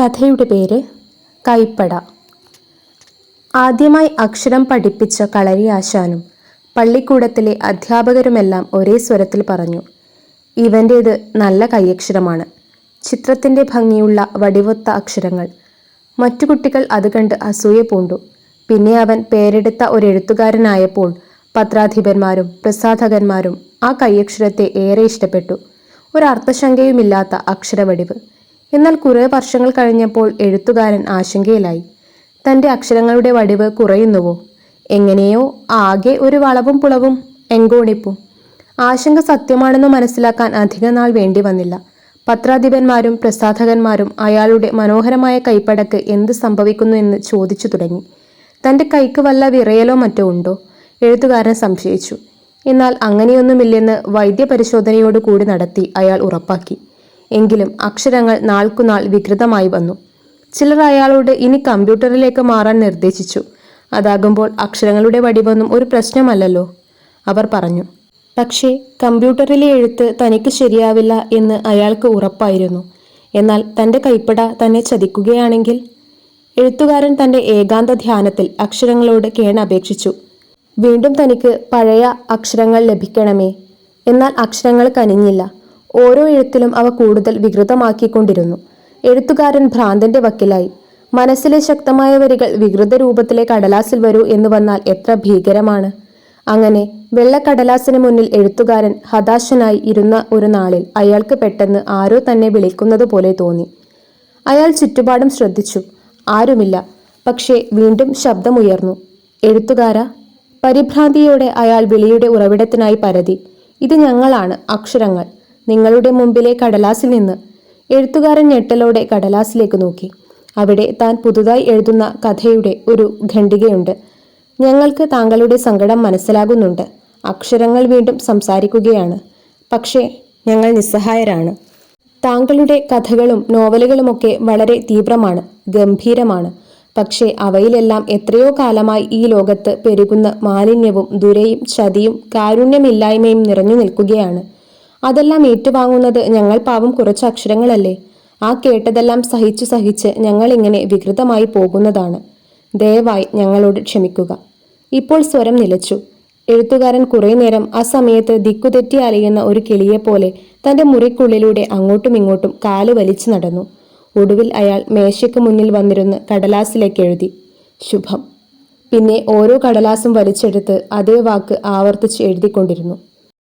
കഥയുടെ പേര് കൈപ്പട. ആദ്യമായി അക്ഷരം പഠിപ്പിച്ച കളരി ആശാനും പള്ളിക്കൂടത്തിലെ അധ്യാപകരുമെല്ലാം ഒരേ സ്വരത്തിൽ പറഞ്ഞു ഇവന്റേത് നല്ല കൈയക്ഷരമാണ്. ചിത്രത്തിന്റെ ഭംഗിയുള്ള വടിവൊത്ത അക്ഷരങ്ങൾ. മറ്റു കുട്ടികൾ അത് കണ്ട് അസൂയ പൂണ്ടു. പിന്നെ അവൻ പേരെടുത്ത ഒരു എഴുത്തുകാരനായപ്പോൾ പത്രാധിപന്മാരും പ്രസാധകന്മാരും ആ കൈയക്ഷരത്തെ ഏറെ ഇഷ്ടപ്പെട്ടു. ഒരർത്ഥശങ്കയുമില്ലാത്ത അക്ഷരവടിവ്. എന്നാൽ കുറേ വർഷങ്ങൾ കഴിഞ്ഞപ്പോൾ എഴുത്തുകാരൻ ആശങ്കയിലായി. തന്റെ അക്ഷരങ്ങളുടെ വടിവ് കുറയുന്നുവോ? എങ്ങനെയോ ആകെ ഒരു വളവും പുളവും എങ്കോണിപ്പും. ആശങ്ക സത്യമാണെന്ന് മനസ്സിലാക്കാൻ അധിക നാൾ വേണ്ടി വന്നില്ല. പത്രാധിപന്മാരും പ്രസാധകന്മാരും അയാളുടെ മനോഹരമായ കൈപ്പടക്ക് എന്ത് സംഭവിക്കുന്നു എന്ന് ചോദിച്ചു തുടങ്ങി. തന്റെ കൈക്ക് വല്ല വിറയലോ മറ്റോ ഉണ്ടോ? എഴുത്തുകാരൻ സംശയിച്ചു. എന്നാൽ അങ്ങനെയൊന്നുമില്ലെന്ന് വൈദ്യപരിശോധനയോട് കൂടി നടത്തി അയാൾ ഉറപ്പാക്കി. എങ്കിലും അക്ഷരങ്ങൾ നാൾക്കുനാൾ വികൃതമായി വന്നു. ചിലർ അയാളോട് ഇനി കമ്പ്യൂട്ടറിലേക്ക് മാറാൻ നിർദ്ദേശിച്ചു. അതാകുമ്പോൾ അക്ഷരങ്ങളുടെ വടിവൊന്നും ഒരു പ്രശ്നമല്ലല്ലോ. അവർ പറഞ്ഞു പക്ഷേ കമ്പ്യൂട്ടറിലെ എഴുത്ത് തനിക്ക് ശരിയാവില്ല എന്ന് അയാൾക്ക് ഉറപ്പായിരുന്നു. എന്നാൽ തന്റെ കൈപ്പട തന്നെ ചതിക്കുകയാണെങ്കിൽ? എഴുത്തുകാരൻ തന്റെ ഏകാന്ത ധ്യാനത്തിൽ അക്ഷരങ്ങളോട് കേണപേക്ഷിച്ചു. വീണ്ടും തനിക്ക് പഴയ അക്ഷരങ്ങൾ ലഭിക്കണമേ. എന്നാൽ അക്ഷരങ്ങൾ കനിഞ്ഞില്ല. ഓരോ എഴുത്തിലും അവ കൂടുതൽ വികൃതമാക്കിക്കൊണ്ടിരുന്നു. എഴുത്തുകാരൻ ഭ്രാന്തന്റെ വക്കിലായി. മനസ്സിലെ ശക്തമായ വരികൾ വികൃത രൂപത്തിലെ കടലാസിൽ വരൂ എന്ന് വന്നാൽ എത്ര ഭീകരമാണ്. അങ്ങനെ വെള്ളക്കടലാസിന് മുന്നിൽ എഴുത്തുകാരൻ ഹതാശനായി ഇരുന്ന ഒരു നാളിൽ അയാൾക്ക് പെട്ടെന്ന് ആരോ തന്നെ വിളിക്കുന്നത് പോലെ തോന്നി. അയാൾ ചുറ്റുപാടും ശ്രദ്ധിച്ചു. ആരുമില്ല. പക്ഷേ വീണ്ടും ശബ്ദമുയർന്നു. എഴുത്തുകാര? പരിഭ്രാന്തിയോടെ അയാൾ വിളിയുടെ ഉറവിടത്തിനായി പരതി. ഇത് ഞങ്ങളാണ് അക്ഷരങ്ങൾ. നിങ്ങളുടെ മുമ്പിലെ കടലാസിൽ നിന്ന്. എഴുത്തുകാരൻ ഞെട്ടലോടെ കടലാസിലേക്ക് നോക്കി. അവിടെ താൻ പുതുതായി എഴുതുന്ന കഥയുടെ ഒരു ഖണ്ഡികയുണ്ട്. ഞങ്ങൾക്ക് താങ്കളുടെ സങ്കടം മനസ്സിലാകുന്നുണ്ട്. അക്ഷരങ്ങൾ വീണ്ടും സംസാരിക്കുകയാണ്. പക്ഷേ ഞങ്ങൾ നിസ്സഹായരാണ്. താങ്കളുടെ കഥകളും നോവലുകളുമൊക്കെ വളരെ തീവ്രമാണ് ഗംഭീരമാണ്. പക്ഷേ അവയിലെല്ലാം എത്രയോ കാലമായി ഈ ലോകത്ത് പെരുകുന്ന മാലിന്യവും ദുരയും ചതിയും കാരുണ്യമില്ലായ്മയും നിറഞ്ഞു നിൽക്കുകയാണ്. അതെല്ലാം ഏറ്റുവാങ്ങുന്നത് ഞങ്ങൾ പാവം കുറച്ച് അക്ഷരങ്ങളല്ലേ? ആ കേട്ടതെല്ലാം സഹിച്ചു സഹിച്ച് ഞങ്ങൾ ഇങ്ങനെ വികൃതമായി പോകുന്നതാണ്. ദയവായി ഞങ്ങളോട് ക്ഷമിക്കുക. ഇപ്പോൾ സ്വരം നിലച്ചു. എഴുത്തുകാരൻ കുറേ നേരം ആ സമയത്ത് ദിക്കുതെറ്റി അലയുന്ന ഒരു കിളിയെപ്പോലെ തന്റെ മുറിക്കുള്ളിലൂടെ അങ്ങോട്ടും ഇങ്ങോട്ടും കാൽ വലിച്ചു നടന്നു. ഒടുവിൽ അയാൾ മേശയ്ക്ക് മുന്നിൽ വന്നിരുന്ന് കടലാസിലേക്ക് എഴുതി. ശുഭം. പിന്നെ ഓരോ കടലാസും വലിച്ചെടുത്ത് അതേ വാക്ക് ആവർത്തിച്ച് എഴുതിക്കൊണ്ടിരുന്നു.